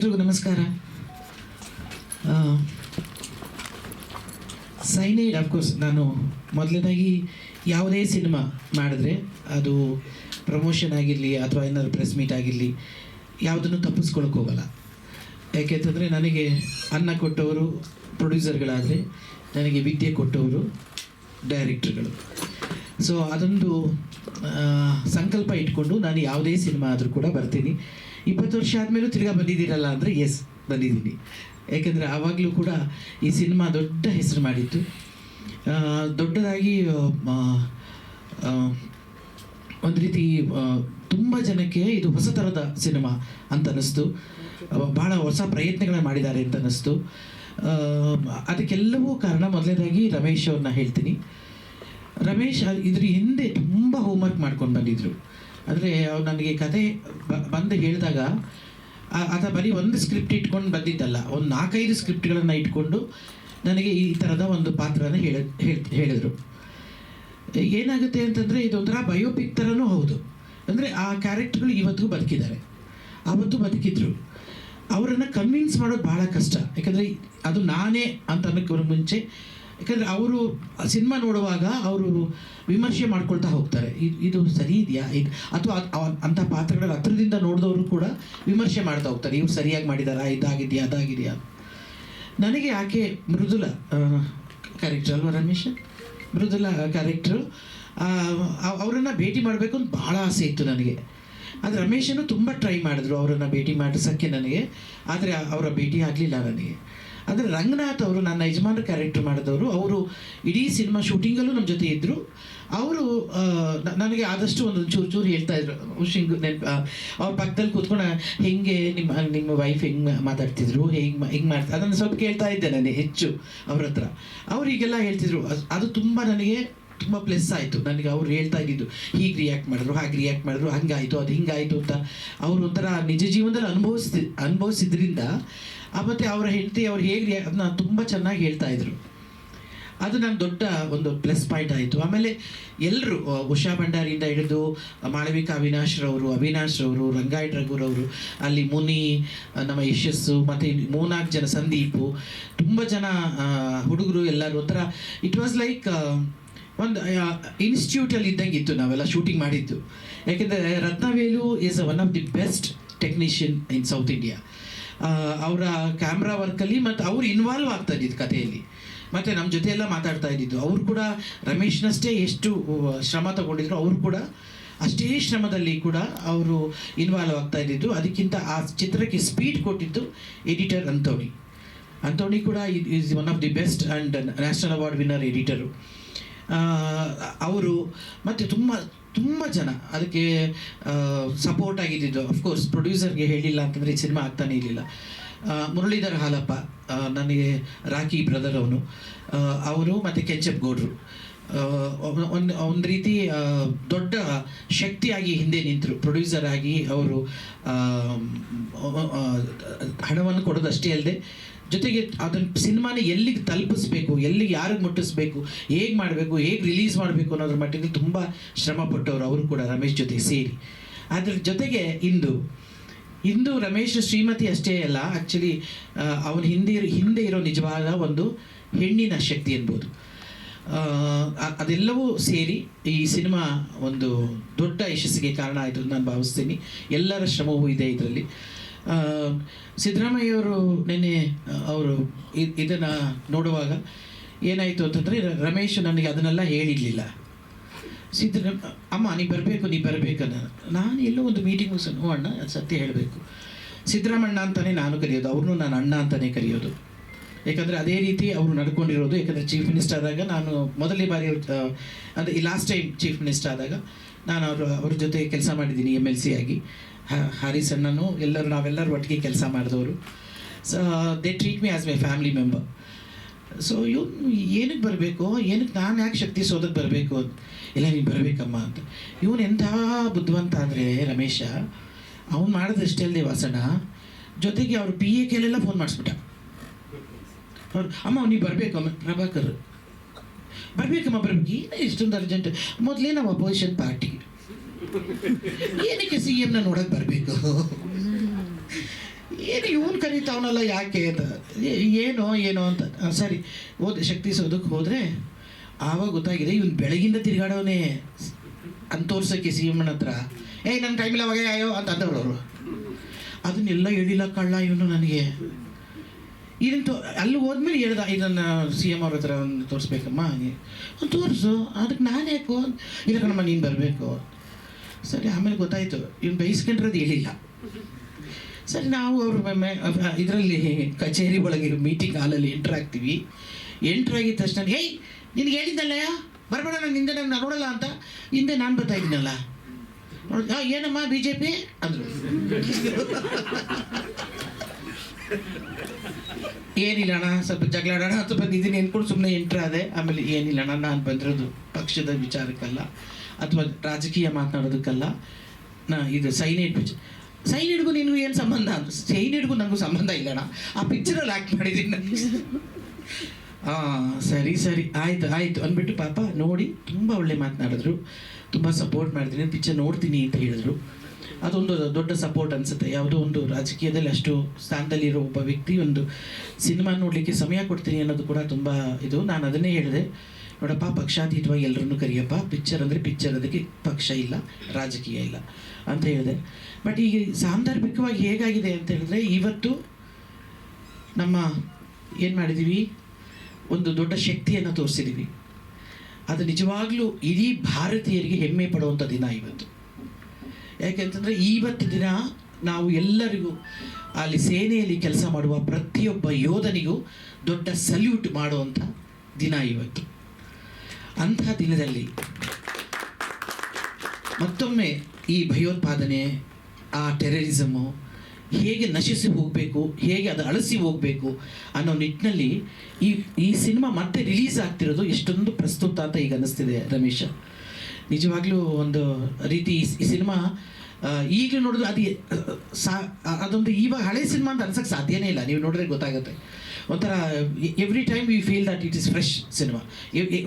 ಎಲ್ರಿಗೂ ನಮಸ್ಕಾರ. Cyanide of course ನಾನು ಮೊದಲನೇದಾಗಿ ಯಾವುದೇ ಸಿನಿಮಾ ಮಾಡಿದ್ರೆ ಅದು ಪ್ರಮೋಷನ್ ಆಗಿರಲಿ ಅಥವಾ ಏನಾದ್ರು ಪ್ರೆಸ್ ಮೀಟ್ ಆಗಿರಲಿ ಯಾವುದನ್ನು ತಪ್ಪಿಸ್ಕೊಳಕ್ಕೆ ಹೋಗಲ್ಲ. ಯಾಕೆಂತಂದರೆ ನನಗೆ ಅನ್ನ ಕೊಟ್ಟವರು ಪ್ರೊಡ್ಯೂಸರ್ಗಳಾದರೆ ನನಗೆ ವಿದ್ಯೆ ಕೊಟ್ಟವರು ಡೈರೆಕ್ಟ್ರ್ಗಳು ಸೊ ಅದೊಂದು ಸಂಕಲ್ಪ ಇಟ್ಕೊಂಡು ನಾನು ಯಾವುದೇ ಸಿನಿಮಾ ಆದರೂ ಕೂಡ ಬರ್ತೀನಿ. ಇಪ್ಪತ್ತು ವರ್ಷ ಆದಮೇಲೂ ತಿರ್ಗಾ ಬಂದಿದ್ದೀರಲ್ಲ ಅಂದರೆ ಎಸ್ ಬಂದಿದ್ದೀನಿ. ಯಾಕೆಂದರೆ ಆವಾಗಲೂ ಕೂಡ ಈ ಸಿನಿಮಾ ದೊಡ್ಡ ಹೆಸರು ಮಾಡಿತ್ತು. ದೊಡ್ಡದಾಗಿ ಒಂದು ರೀತಿ ತುಂಬ ಜನಕ್ಕೆ ಇದು ಹೊಸ ಥರದ ಸಿನಿಮಾ ಅಂತ ಅನ್ನಿಸ್ತು. ಭಾಳ ಹೊಸ ಪ್ರಯತ್ನಗಳನ್ನ ಮಾಡಿದ್ದಾರೆ ಅಂತ ಅನ್ನಿಸ್ತು. ಅದಕ್ಕೆಲ್ಲವೂ ಕಾರಣ ಮೊದಲನೇದಾಗಿ ರಮೇಶ್ ಅವ್ರನ್ನ ಹೇಳ್ತೀನಿ. ರಮೇಶ್ ಇದ್ರ ಹಿಂದೆ ತುಂಬ ಹೋಮ್ವರ್ಕ್ ಮಾಡ್ಕೊಂಡು ಬಂದಿದ್ರು. ಅಂದರೆ ಅವ್ರು ನನಗೆ ಕತೆ ಬಂದು ಹೇಳಿದಾಗ ಆತ ಬರೀ ಒಂದು ಸ್ಕ್ರಿಪ್ಟ್ ಇಟ್ಕೊಂಡು ಬಂದಿದ್ದಲ್ಲ, ಒಂದು ನಾಲ್ಕೈದು ಸ್ಕ್ರಿಪ್ಟ್ಗಳನ್ನು ಇಟ್ಕೊಂಡು ನನಗೆ ಈ ಥರದ ಒಂದು ಪಾತ್ರನ ಹೇಳ ಹೇಳಿದರು. ಏನಾಗುತ್ತೆ ಅಂತಂದರೆ ಇದೊಂಥರ ಬಯೋಪಿಕ್ ಥರನೂ ಹೌದು. ಅಂದರೆ ಆ ಕ್ಯಾರೆಕ್ಟರ್ಗಳು ಇವತ್ತಿಗೂ ಬದುಕಿದ್ದಾರೆ. ಅವತ್ತು ಬದುಕಿದ್ರು. ಅವರನ್ನು ಕನ್ವಿನ್ಸ್ ಮಾಡೋದು ಭಾಳ ಕಷ್ಟ. ಯಾಕಂದರೆ ಅದು ನಾನೇ ಅಂತ ಅನ್ನೋಕ್ಕೆ ಮುಂಚೆ ಯಾಕಂದರೆ ಅವರು ಸಿನಿಮಾ ನೋಡುವಾಗ ಅವರು ವಿಮರ್ಶೆ ಮಾಡ್ಕೊಳ್ತಾ ಹೋಗ್ತಾರೆ. ಇದು ಸರಿ ಇದೆಯಾ? ಈಗ ಅಥವಾ ಅಂಥ ಪಾತ್ರಗಳ ಹತ್ರದಿಂದ ನೋಡಿದವರು ಕೂಡ ವಿಮರ್ಶೆ ಮಾಡ್ತಾ ಹೋಗ್ತಾರೆ. ಇವ್ರು ಸರಿಯಾಗಿ ಮಾಡಿದಾರಾ? ಇದಾಗಿದೆಯಾ? ಅದಾಗಿದೆಯಾ? ನನಗೆ ಆಕೆ ಮೃದುಲ ಕ್ಯಾರೆಕ್ಟರ್ ಅಲ್ವಾ ರಮೇಶ್? ಮೃದುಲ ಕ್ಯಾರೆಕ್ಟ್ರು ಅವರನ್ನು ಭೇಟಿ ಮಾಡಬೇಕು ಅಂತ ಭಾಳ ಆಸೆ ಇತ್ತು ನನಗೆ. ಆದರೆ ರಮೇಶನು ತುಂಬ ಟ್ರೈ ಮಾಡಿದ್ರು ಅವರನ್ನು ಭೇಟಿ ಮಾಡಿಸೋಕ್ಕೆ ನನಗೆ. ಆದರೆ ಅವರ ಭೇಟಿ ಆಗಲಿಲ್ಲ ನನಗೆ. ಆದರೆ ರಂಗನಾಥ್ ಅವರು ನನ್ನ ಯಜಮಾನ ಕ್ಯಾರೆಕ್ಟರ್ ಮಾಡಿದವರು, ಅವರು ಇಡೀ ಸಿನಿಮಾ ಶೂಟಿಂಗಲ್ಲೂ ನಮ್ಮ ಜೊತೆ ಇದ್ದರು ಅವರು ನನಗೆ ಆದಷ್ಟು ಒಂದು ಚೂರು ಚೂರು ಹೇಳ್ತಾ ಇದ್ರು. ಹುಷಿಂಗ್ ಅವ್ರ ಪಕ್ಕದಲ್ಲಿ ಕೂತ್ಕೊಂಡು, ಹೆಂಗೆ ನಿಮ್ಮ ನಿಮ್ಮ ವೈಫ್ ಹೆಂಗೆ ಮಾತಾಡ್ತಿದ್ರು? ಹೆಂಗ್ ಹೆಂಗ್ ಮಾಡ್ತಾ ಅದನ್ನು ಸ್ವಲ್ಪ ಕೇಳ್ತಾ ಇದ್ದೆ ನಾನು ಹೆಚ್ಚು ಅವ್ರ ಹತ್ರ. ಅವ್ರು ಹೀಗೆಲ್ಲ ಹೇಳ್ತಿದ್ರು, ಅದು ತುಂಬ ನನಗೆ ತುಂಬ ಪ್ಲೆಸ್ ಆಯಿತು. ನನಗೆ ಅವ್ರು ಹೇಳ್ತಾ ಇದ್ದಿದ್ದು, ಹೀಗೆ ರಿಯಾಕ್ಟ್ ಮಾಡಿದ್ರು, ಹಾಗೆ ರಿಯಾಕ್ಟ್ ಮಾಡಿದ್ರು, ಹಂಗಾಯಿತು, ಅದು ಹಿಂಗಾಯಿತು ಅಂತ. ಅವರು ಒಂಥರ ನಿಜ ಜೀವನದಲ್ಲಿ ಅನುಭವಿಸ್ತಿ, ಅನುಭವಿಸಿದ್ರಿಂದ ಮತ್ತು ಅವರ ಹೆಂಡತಿ, ಅವ್ರು ಹೇಗೆ ಅದನ್ನ ತುಂಬ ಚೆನ್ನಾಗಿ ಹೇಳ್ತಾ ಇದ್ರು. ಅದು ನನ್ನ ದೊಡ್ಡ ಒಂದು ಪ್ಲಸ್ ಪಾಯಿಂಟ್ ಆಯಿತು. ಆಮೇಲೆ ಎಲ್ಲರೂ ಉಷಾ ಭಂಡಾರಿಯಿಂದ ಹಿಡಿದು ಮಾಳವಿಕಾ ಅವಿನಾಶ್ ರವರು ಅವಿನಾಶ್ ರವರು ರಂಗಾಯಣ್ ರಘುರವರು ಅಲ್ಲಿ ಮುನಿ ನಮ್ಮ ಯಶಸ್ಸು, ಮತ್ತು ಮೂರ್ನಾಲ್ಕು ಜನ ಸಂದೀಪು, ತುಂಬ ಜನ ಹುಡುಗರು ಎಲ್ಲರೂ ಒಂಥರ ಇಟ್ ವಾಸ್ ಲೈಕ್ ಒಂದು ಇನ್ಸ್ಟಿಟ್ಯೂಟಲ್ಲಿ ಇದ್ದಂಗೆ ಇತ್ತು ನಾವೆಲ್ಲ ಶೂಟಿಂಗ್ ಮಾಡಿದ್ದು. ಯಾಕೆಂದರೆ Rathnavelu is one of the best technician in South India ಅವರ ಕ್ಯಾಮ್ರಾ ವರ್ಕಲ್ಲಿ ಮತ್ತು ಅವ್ರು ಇನ್ವಾಲ್ವ್ ಆಗ್ತಾ ಇದ್ದಿದ್ದು ಕಥೆಯಲ್ಲಿ. ಮತ್ತು ನಮ್ಮ ಜೊತೆ ಎಲ್ಲ ಮಾತಾಡ್ತಾ ಇದ್ದಿದ್ದು. ಅವ್ರು ಕೂಡ ರಮೇಶ್ನಷ್ಟೇ ಎಷ್ಟು ಶ್ರಮ ತಗೊಂಡಿದ್ರು ಅವರು ಕೂಡ ಅಷ್ಟೇ ಶ್ರಮದಲ್ಲಿ ಕೂಡ ಅವರು ಇನ್ವಾಲ್ವ್ ಆಗ್ತಾ ಇದ್ದಿದ್ದು. ಅದಕ್ಕಿಂತ ಆ ಚಿತ್ರಕ್ಕೆ ಸ್ಪೀಡ್ ಕೊಟ್ಟಿದ್ದು ಎಡಿಟರ್ ಅಂತೋಣಿ ಅಂತೋಣಿ ಕೂಡ is one of the best and national award winner editor ಅವರು, ಮತ್ತು ತುಂಬ ತುಂಬ ಜನ ಅದಕ್ಕೆ ಸಪೋರ್ಟ್ ಆಗಿದ್ದಿದ್ದು. ಅಫ್ಕೋರ್ಸ್ ಪ್ರೊಡ್ಯೂಸರ್ಗೆ ಹೇಳಿಲ್ಲ ಅಂತಂದರೆ ಈ ಸಿನಿಮಾ ಆಗ್ತಾನೇ ಇರಲಿಲ್ಲ. ಮುರಳೀಧರ್ ಹಾಲಪ್ಪ ನನಗೆ ರಾಖಿ ಬ್ರದರ್ ಅವನು. ಅವರು ಮತ್ತು ಕೆಂಚಪ್ ಗೌಡ್ರು. ಒಂದು ಒಂದು ರೀತಿ ದೊಡ್ಡ ಶಕ್ತಿಯಾಗಿ ಹಿಂದೆ ನಿಂತರು. ಪ್ರೊಡ್ಯೂಸರ್ ಆಗಿ ಅವರು ಹಣವನ್ನು ಕೊಡೋದಷ್ಟೇ ಅಲ್ಲದೆ ಜೊತೆಗೆ ಅದನ್ನ ಸಿನಿಮಾನ ಎಲ್ಲಿಗೆ ತಲುಪಿಸ್ಬೇಕು ಎಲ್ಲಿಗೆ ಯಾರಿಗೆ ಮುಟ್ಟಿಸ್ಬೇಕು ಹೇಗೆ ಮಾಡಬೇಕು ಹೇಗೆ ರಿಲೀಸ್ ಮಾಡಬೇಕು ಅನ್ನೋದ್ರ ಮಟ್ಟಿಗೆ ತುಂಬ ಶ್ರಮ ಪಟ್ಟವರು ಅವರು ಕೂಡ ರಮೇಶ್ ಜೊತೆ ಸೇರಿ. ಅದ್ರ ಜೊತೆಗೆ ಇಂದು ಇಂದು ರಮೇಶ್ ಶ್ರೀಮತಿ ಅಷ್ಟೇ ಅಲ್ಲ ಆ್ಯಕ್ಚುಲಿ ಅವನ ಹಿಂದೆ ಹಿಂದೆ ಇರೋ ನಿಜವಾದ ಒಂದು ಹೆಣ್ಣಿನ ಶಕ್ತಿ ಅನ್ಬೋದು ಆ, ಅದೆಲ್ಲವೂ ಸೇರಿ ಈ ಸಿನಿಮಾ ಒಂದು ದೊಡ್ಡ ಯಶಸ್ಸಿಗೆ ಕಾರಣ ಆಯಿತು ನಾನು ಭಾವಿಸ್ತೀನಿ. ಎಲ್ಲರ ಶ್ರಮವೂ ಇದೆ ಇದರಲ್ಲಿ. ಸಿದ್ದರಾಮಯ್ಯವರು ನಿನ್ನೆ ಅವರು ಇದನ್ನು ನೋಡುವಾಗ ಏನಾಯಿತು ಅಂತಂದರೆ, ರಮೇಶ್ ನನಗೆ ಅದನ್ನೆಲ್ಲ ಹೇಳಿರಲಿಲ್ಲ. ಸಿದ್ದರಾಮ ಅಮ್ಮ, ನೀ ಬರಬೇಕು, ನೀ ಬರಬೇಕನ್ನ ನಾನು ಎಲ್ಲೋ ಒಂದು ಮೀಟಿಂಗ್ ನೋ ಅಣ್ಣ ಸತ್ಯ ಹೇಳಬೇಕು. ಸಿದ್ದರಾಮಣ್ಣ ಅಂತಲೇ ನಾನು ಕರೆಯೋದು, ಅವ್ರನ್ನೂ ನಾನು ಅಣ್ಣ ಅಂತಲೇ ಕರೆಯೋದು. ಯಾಕಂದರೆ ಅದೇ ರೀತಿ ಅವರು ನಡ್ಕೊಂಡಿರೋದು, ಯಾಕಂದರೆ ಚೀಫ್ ಮಿನಿಸ್ಟರ್ ಆದಾಗ ನಾನು ಮೊದಲನೇ ಬಾರಿ ಅಂದರೆ ಈ ಲಾಸ್ಟ್ ಟೈಮ್ ಚೀಫ್ ಮಿನಿಸ್ಟರ್ ಆದಾಗ ನಾನು ಅವರು, ಅವ್ರ ಜೊತೆ ಕೆಲಸ ಮಾಡಿದ್ದೀನಿ ಎಂ ಎಲ್ ಸಿ ಆಗಿ. ಹ- ಹಾರಿಸ್ ಅಣ್ಣನು ಎಲ್ಲರೂ ನಾವೆಲ್ಲರೂ ಒಟ್ಟಿಗೆ ಕೆಲಸ ಮಾಡಿದವರು. So they treat me as my family member so ಇವನು ಏನಕ್ಕೆ ಬರಬೇಕು? ಏನಕ್ಕೆ ನಾನು ಯಾಕೆ ಶಕ್ತಿ ಸೋದಕ್ಕೆ ಬರಬೇಕು? ಅಂತ ಇಲ್ಲ, ನೀನು ಬರಬೇಕಮ್ಮ ಅಂತ. ಇವನು ಎಂಥ ಬುದ್ಧಿವಂತ ಅಂದರೆ ರಮೇಶ, ಅವ್ನು ಇಷ್ಟೇ ಅಲ್ಲದೆ ವಾಸಣ್ಣ. ಜೊತೆಗೆ ಅವ್ರು ಪಿ ಎ ಕೆಲೆಲ್ಲ ಫೋನ್ ಮಾಡಿಸ್ಬಿಟ್ಟ. ಅವ್ರು, ಅಮ್ಮ, ನೀವು ಬರಬೇಕು, ಅಮ್ಮ, ಪ್ರಭಾಕರ್. ಬರಬೇಕಮ್ಮ, ಬರ್ಬೇಕು. ಏನೇ ಇಷ್ಟೊಂದು ಅರ್ಜೆಂಟ್ ಮೊದಲೇ ನಾವು ಅಪೋಸಿಷನ್ ಪಾರ್ಟಿ ಏನಕ್ಕೆ ಸಿ ಎಮ್ನ ನೋಡಕ್ಕೆ ಬರಬೇಕು? ಏನು ಇವನ್ ಕರೀತಾವನಲ್ಲ ಯಾಕೆ ಅಂತ? ಏನು, ಏನೋ ಅಂತ. ಸರಿ ಹೋದೆ ಶಕ್ತಿ ಸೌಧಕ್ಕೆ ಹೋದರೆ ಆವಾಗ ಗೊತ್ತಾಗಿದೆ ಇವನು ಬೆಳಗಿಂದ ತಿರುಗಾಡೋನೇ ಅಂತ ತೋರ್ಸೋಕ್ಕೆ ಸಿ ಎಮ್ಮನ ಹತ್ರ. ಏಯ್ ನನ್ನ ಟೈಮಿಲ್ಲ ಅವಾಗ ಅಯ್ಯೋ ಅಂತ ಅಂದವ್ರು ಅದನ್ನೆಲ್ಲ ಹೇಳಿಲ್ಲ ಕಳ್ಳ ಇವನು ನನಗೆ. ಇದನ್ನು ತೋ, ಅಲ್ಲಿ ಹೋದ್ಮೇಲೆ ಹೇಳ್ದ, ಇದನ್ನು ಸಿ ಎಂ ಅವ್ರ ಹತ್ರ ಒಂದು ತೋರಿಸ್ಬೇಕಮ್ಮ ಹಾಗೆ. ತೋರಿಸು ಅದಕ್ಕೆ ನಾನು ಯಾಕೋ ಇದಕ್ಕೆ ನಮ್ಮ ನೀನು ಬರಬೇಕು ಸರಿ, ಆಮೇಲೆ ಗೊತ್ತಾಯಿತು. ಇವ್ನು ಬೈಸ್ಕೊಂಡಿರೋದು ಹೇಳಿಲ್ಲ. ಸರಿ, ನಾವು ಅವ್ರ ಇದರಲ್ಲಿ ಕಚೇರಿ ಒಳಗೆ ಮೀಟಿಂಗ್ ಹಾಲಲ್ಲಿ ಎಂಟ್ರ್ ಆಗ್ತೀವಿ. ಎಂಟ್ರ್ ಆಗಿದ ತಕ್ಷಣ, ಏಯ್, ನಿನಗೆ ಹೇಳಿದ್ದಲ್ಲ ಬರಬೇಡ, ನಾನು ಹಿಂದೆ ನಾನು ನೋಡಲ್ಲ ಅಂತ. ಹಿಂದೆ ನಾನು ಬರ್ತಾ ಇದ್ದೀನಲ್ಲ. ಏನಮ್ಮ ಬಿ ಜೆ ಪಿ ಅಂದರು. ಏನಿಲ್ಲ ಅಣ್ಣ, ಸ್ವಲ್ಪ ಜಗಳ ಆಡೋಣ ಅಂತ ಬಂದಿದ್ದೀನಿ ಅನ್ಕೊಂಡು ಸುಮ್ಮನೆ ಎಂಟ್ರ್ ಆದೆ. ಆಮೇಲೆ, ಏನಿಲ್ಲ ಅಣ್ಣ, ನಾನು ಬಂದಿರೋದು ಪಕ್ಷದ ವಿಚಾರಕ್ಕಲ್ಲ. ಅಥವಾ ರಾಜಕೀಯ ಮಾತನಾಡೋದಕ್ಕಲ್ಲ. ನಾ ಇದು ಸೈನೈಡ್ ಪಿಕ್ಚರ್ ಸೈನೈಡ್ಗೂ ನಿನಗೂ ಏನು ಸಂಬಂಧ? ಅಂತ ಸೈನೈಡ್ಗೂ ನನಗೂ ಸಂಬಂಧ ಇಲ್ಲ ಅಣ್ಣ. ಆ ಪಿಕ್ಚರಲ್ಲಿ ಆ್ಯಕ್ಟ್ ಮಾಡಿದ್ದೀನಿ. ನನಗೆ ಹಾಂ ಸರಿ ಸರಿ. ಆಯಿತು ಆಯಿತು. ಅಂದ್ಬಿಟ್ಟು ಪಾಪ ನೋಡಿ ತುಂಬ ಒಳ್ಳೆ ಮಾತನಾಡಿದ್ರು. ತುಂಬ ಸಪೋರ್ಟ್ ಮಾಡಿದ್ದೀನಿ. ಪಿಕ್ಚರ್ ನೋಡ್ತೀನಿ ಅಂತ ಹೇಳಿದ್ರು. ಅದೊಂದು ದೊಡ್ಡ ಸಪೋರ್ಟ್ ಅನಿಸುತ್ತೆ. ಯಾವುದೋ ಒಂದು ರಾಜಕೀಯದಲ್ಲಿ ಅಷ್ಟು ಸ್ಥಾನದಲ್ಲಿರೋ ಒಬ್ಬ ವ್ಯಕ್ತಿ ಒಂದು ಸಿನಿಮಾ ನೋಡಲಿಕ್ಕೆ ಸಮಯ ಕೊಡ್ತೀನಿ ಅನ್ನೋದು ಕೂಡ ತುಂಬ ಇದು. ನಾನು ಅದನ್ನೇ ಹೇಳಿದೆ. ನೋಡಪ್ಪ ಪಕ್ಷಾತೀತವಾಗಿ ಎಲ್ಲರನ್ನೂ ಕರಿಯಪ್ಪ. ಪಿಕ್ಚರ್ ಅಂದರೆ ಪಿಕ್ಚರ್ ಅದಕ್ಕೆ ಪಕ್ಷ ಇಲ್ಲ, ರಾಜಕೀಯ ಇಲ್ಲ ಅಂತ ಹೇಳಿದೆ. ಬಟ್ ಈಗ ಸಾಂದರ್ಭಿಕವಾಗಿ ಹೇಗಾಗಿದೆ ಅಂತ ಹೇಳಿದ್ರೆ, ಇವತ್ತು ನಮ್ಮ ಏನು ಮಾಡಿದ್ದೀವಿ ಒಂದು ದೊಡ್ಡ ಶಕ್ತಿಯನ್ನು ತೋರಿಸಿದ್ದೀವಿ ಅದು ನಿಜವಾಗ್ಲೂ ಇಡೀ ಭಾರತೀಯರಿಗೆ ಹೆಮ್ಮೆ ಪಡುವಂಥ ದಿನ ಇವತ್ತು. ಯಾಕೆಂತಂದರೆ ಇವತ್ತು ದಿನ ನಾವು ಎಲ್ಲರಿಗೂ ಅಲ್ಲಿ ಸೇನೆಯಲ್ಲಿ ಕೆಲಸ ಮಾಡುವ ಪ್ರತಿಯೊಬ್ಬ ಯೋಧನಿಗೂ ದೊಡ್ಡ ಸಲ್ಯೂಟ್ ಮಾಡುವಂಥ ದಿನ ಇವತ್ತು. ಅಂತಹ ದಿನದಲ್ಲಿ ಮತ್ತೊಮ್ಮೆ ಈ ಭಯೋತ್ಪಾದನೆ, ಆ ಟೆರರಿಸಮು ಹೇಗೆ ನಶಿಸಿ ಹೋಗಬೇಕು, ಹೇಗೆ ಅದು ಅಳಿಸಿ ಹೋಗಬೇಕು ಅನ್ನೋ ನಿಟ್ಟಿನಲ್ಲಿ ಈ ಈ ಸಿನಿಮಾ ಮತ್ತೆ ರಿಲೀಸ್ ಆಗ್ತಿರೋದು ಎಷ್ಟೊಂದು ಪ್ರಸ್ತುತ ಅಂತ ಈಗ ಅನ್ನಿಸ್ತಿದೆ ರಮೇಶ. ನಿಜವಾಗ್ಲೂ ಒಂದು ರೀತಿ ಈ- ಸಿನಿಮಾ ಈಗಲೂ ನೋಡಿದ್ರೆ ಅದು, ಸಾ, ಅದೊಂದು ಇವಾಗ ಹಳೆ ಸಿನಿಮಾ ಅಂತ ಅನ್ಸಕ್ಕೆ ಸಾಧ್ಯನೇ ಇಲ್ಲ. ನೀವು ನೋಡಿದ್ರೆ ಗೊತ್ತಾಗುತ್ತೆ. ಒಂಥರ every time we feel that it is fresh cinema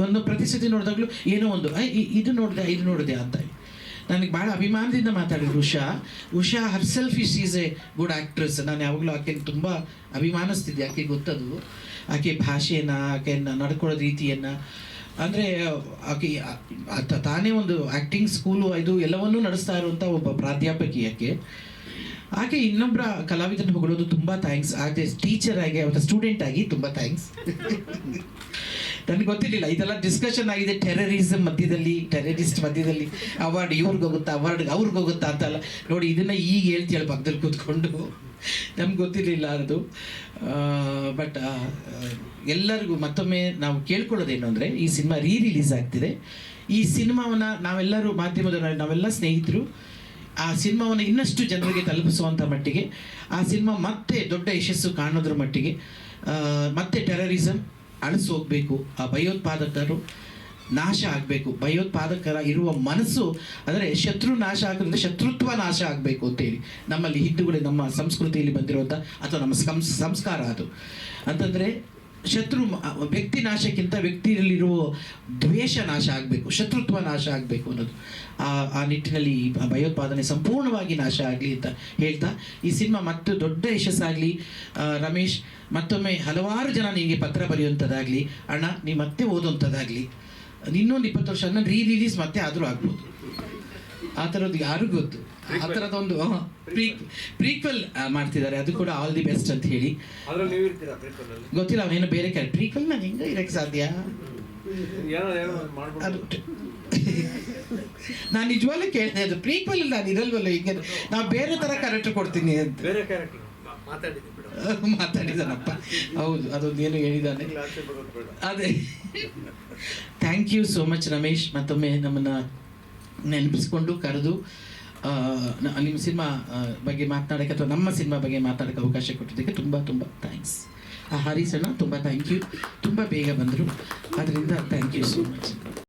ಒಂದು ಪ್ರತಿ ಸತಿ ನೋಡಿದಾಗಲೂ ಏನೋ ಒಂದು ಇದು ನೋಡಿದೆ ಇದು ನೋಡಿದೆ ಅಂತ. ನನಗೆ ಭಾಳ ಅಭಿಮಾನದಿಂದ ಮಾತಾಡಿದ್ರು Usha. Usha herself is is a good actress ನಾನು ಯಾವಾಗಲೂ ಆಕೆ ತುಂಬ ಅಭಿಮಾನಿಸ್ತಿದ್ದೆ, ಆಕೆ ಗೊತ್ತದು. ಆಕೆ ಭಾಷೆಯನ್ನು, ಆಕೆಯನ್ನು ನಡ್ಕೊಳ್ಳೋ ರೀತಿಯನ್ನು. ಅಂದರೆ, ಆಕೆ ತಾನೇ ಒಂದು ಆ್ಯಕ್ಟಿಂಗ್ ಸ್ಕೂಲು ಇದು ಎಲ್ಲವನ್ನೂ ನಡೆಸ್ತಾ ಇರುವಂಥ ಒಬ್ಬ ಪ್ರಾಧ್ಯಾಪಕಿ ಆಕೆ. ಆಕೆ ಇನ್ನೊಬ್ಬರ ಕಲಾವಿದನ ಹೊಗಳೋದು ತುಂಬ ಥ್ಯಾಂಕ್ಸ್ ಹಾಗೆ ಟೀಚರ್ ಆಗಿ, ಅವರ ಸ್ಟೂಡೆಂಟ್ ಆಗಿ ತುಂಬ ಥ್ಯಾಂಕ್ಸ್ ನನಗೆ ಗೊತ್ತಿರಲಿಲ್ಲ, ಇದೆಲ್ಲ ಡಿಸ್ಕಷನ್ ಆಗಿದೆ ಟೆರರಿಸಮ್ ಮಧ್ಯದಲ್ಲಿ ಟೆರರಿಸ್ಟ್ ಮಧ್ಯದಲ್ಲಿ. ಅವಾರ್ಡ್ ಇವ್ರಿಗೆ ಹೋಗುತ್ತಾ ಅವಾರ್ಡ್ ಅವ್ರಿಗೆ ಹೋಗುತ್ತಾ ಅಂತಲ್ಲ. ನೋಡಿ, ಇದನ್ನ ಈಗ ಹೇಳ್ತೀಯಲ್ಲ ಪಕ್ಕದಲ್ಲಿ ಕೂತ್ಕೊಂಡು. ನಮ್ಗೆ ಗೊತ್ತಿರಲಿಲ್ಲ ಅದು. ಬಟ್ ಎಲ್ಲರಿಗೂ ಮತ್ತೊಮ್ಮೆ ನಾವು ಕೇಳ್ಕೊಳ್ಳೋದೇನು ಅಂದರೆ, ಈ ಸಿನಿಮಾ ರೀ ರಿಲೀಸ್ ಆಗ್ತಿದೆ. ಈ ಸಿನಿಮಾವನ್ನು ನಾವೆಲ್ಲರೂ ಮಾಧ್ಯಮದ ನಾವೆಲ್ಲ ಸ್ನೇಹಿತರು ಆ ಸಿನಿಮಾವನ್ನು ಇನ್ನಷ್ಟು ಜನರಿಗೆ ತಲುಪಿಸುವಂಥ ಮಟ್ಟಿಗೆ, ಆ ಸಿನಿಮಾ ಮತ್ತೆ ದೊಡ್ಡ ಯಶಸ್ಸು ಕಾಣೋದ್ರ ಮಟ್ಟಿಗೆ ಮತ್ತೆ ಟೆರರಿಸಮ್ ಅಳಿಸಿ ಹೋಗಬೇಕು. ಆ ಭಯೋತ್ಪಾದಕರು ನಾಶ ಆಗಬೇಕು. ಭಯೋತ್ಪಾದಕರ ಇರುವ ಮನಸ್ಸು ಅಂದರೆ ಶತ್ರು ನಾಶ ಆಗಿದ್ರೆ ಶತ್ರುತ್ವ ನಾಶ ಆಗಬೇಕು ಅಂತೇಳಿ. ನಮ್ಮಲ್ಲಿ ಹಿಂದೂಗಳು ನಮ್ಮ ಸಂಸ್ಕೃತಿಯಲ್ಲಿ ಬಂದಿರುವಂಥ ಅಥವಾ ನಮ್ಮ ಸಂಸ್, ಸಂಸ್ಕಾರ ಅದು. ಅಂತಂದರೆ ಶತ್ರು ವ್ಯಕ್ತಿ ನಾಶಕ್ಕಿಂತ ವ್ಯಕ್ತಿಯಲ್ಲಿರುವ ದ್ವೇಷ ನಾಶ ಆಗಬೇಕು, ಶತ್ರುತ್ವ ನಾಶ ಆಗಬೇಕು ಅನ್ನೋದು. ಆ ಆ ನಿಟ್ಟಿನಲ್ಲಿ ಭಯೋತ್ಪಾದನೆ ಸಂಪೂರ್ಣವಾಗಿ ನಾಶ ಆಗಲಿ ಅಂತ ಹೇಳ್ತಾ, ಈ ಸಿನಿಮಾ ಮತ್ತೆ ದೊಡ್ಡ ಯಶಸ್ಸಾಗಲಿ. ರಮೇಶ್, ಮತ್ತೊಮ್ಮೆ ಹಲವಾರು ಜನ ನಿಮಗೆ ಪತ್ರ ಬರೆಯುವಂಥದ್ದಾಗಲಿ, ಅಣ್ಣ ನೀವು ಮತ್ತೆ ಓದುವಂಥದ್ದಾಗಲಿ. ಇನ್ನೊಂದು ಇಪ್ಪತ್ತು ವರ್ಷ ರೀ ರಿಲೀಸ್ ಮತ್ತೆ ಆದರೂ ಆಗ್ಬೋದು. ಆ ಥರದ್ದು ಯಾರಿಗೂ ಗೊತ್ತು. ಒಂದು ಪ್ರೀಕ್ವೆಲ್ ಮಾಡ್ತಿದ್ದಾರೆ. ಅದು ಕೂಡ ಆಲ್ ದಿ ಬೆಸ್ಟ್ ಅಂತ ಹೇಳಿ. ಗೊತ್ತಿಲ್ಲ ಏನು ಬೇರೆ ಕ್ಯಾರೆ ಪ್ರೀಕ್ವೆಲ್ ನಾನು ಹೆಂಗ ಇರಕ್ಕೆ ಸಾಧ್ಯ? ನಾನು ನಿಜವಾಗ್ಲೂ ಕೇಳಿದೆ ಅದು ಪ್ರೀಕ್ವೆಲ್ ನಾನು ಇರಲ್ವಲ್ಲ ಹಿಂಗೆ ನಾವು ಬೇರೆ ತರ ಕ್ಯಾರೆಕ್ಟರ್ ಕೊಡ್ತೀನಿ ಅಂತ. ಮಾತಾಡಿದಾನಪ್ಪ. ಹೌದು ಅದೊಂದು ಏನು ಬೇಡ. ಅದೇ. Thank you so much Ramesh. ಮತ್ತೊಮ್ಮೆ ನಮ್ಮನ್ನ ನೆನಪಿಸ್ಕೊಂಡು ಕರೆದು ನಿಮ್ಮ ಸಿನಿಮಾ ಬಗ್ಗೆ ಮಾತನಾಡೋಕ್ಕೆ ಅಥವಾ ನಮ್ಮ ಸಿನಿಮಾ ಬಗ್ಗೆ ಮಾತಾಡೋಕ್ಕೆ ಅವಕಾಶ ಕೊಟ್ಟಿದ್ದಕ್ಕೆ ತುಂಬ ತುಂಬ ಥ್ಯಾಂಕ್ಸ್ ಆ, ಹರೀಶಣ್ಣ, ತುಂಬ ಥ್ಯಾಂಕ್ ಯು ತುಂಬ ಬೇಗ ಬಂದರು. ಅದರಿಂದ ಥ್ಯಾಂಕ್ ಯು ಸೋ ಮಚ್